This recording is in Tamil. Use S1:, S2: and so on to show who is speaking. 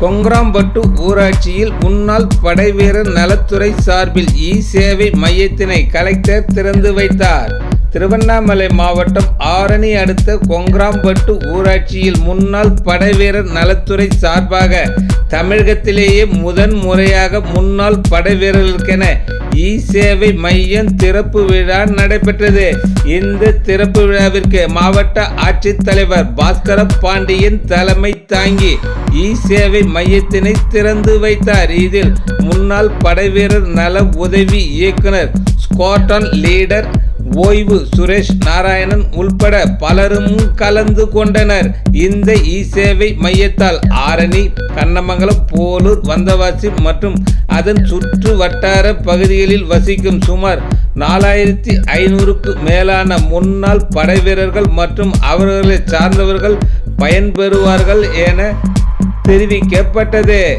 S1: கொங்கராம்பட்டு ஊராட்சியில் முன்னாள் படைவீரர் நலத்துறை சார்பில் இ சேவை மையத்தினை கலெக்டர் திறந்து வைத்தார். திருவண்ணாமலை மாவட்டம் ஆரணி அடுத்த கொங்கராம்பட்டு ஊராட்சியில் முன்னாள் படைவீரர் நலத்துறை சார்பாக தமிழகத்திலேயே முதன் முறையாக முன்னாள் படைவீரர்களுக்கென இ சேவை மையம் திறப்பு விழா நடைபெற்றது. இந்த திறப்பு விழாவிற்கு மாவட்ட ஆட்சித்தலைவர் பாஸ்கர பாண்டியன் தலைமை தாங்கி இ சேவை மையத்தினை திறந்து வைத்தார் இதில் முன்னாள் படைவீரர் நல உதவி இயக்குனர் ஸ்காட்டன் லீடர் ஓய்வு சுரேஷ் நாராயணன் உள்பட பலரும் கலந்து கொண்டனர். இந்த இ சேவை மையத்தால் ஆரணி கண்ணமங்கலம் போலூர் வந்தவாசி மற்றும் அதன் சுற்று வட்டார பகுதிகளில் வசிக்கும் சுமார் நாலாயிரத்தி ஐநூறுக்கு மேலான முன்னாள் படைவீரர்கள் மற்றும் அவர்களை சார்ந்தவர்கள் பயன்பெறுவார்கள் என தெரிவிக்கப்பட்டது.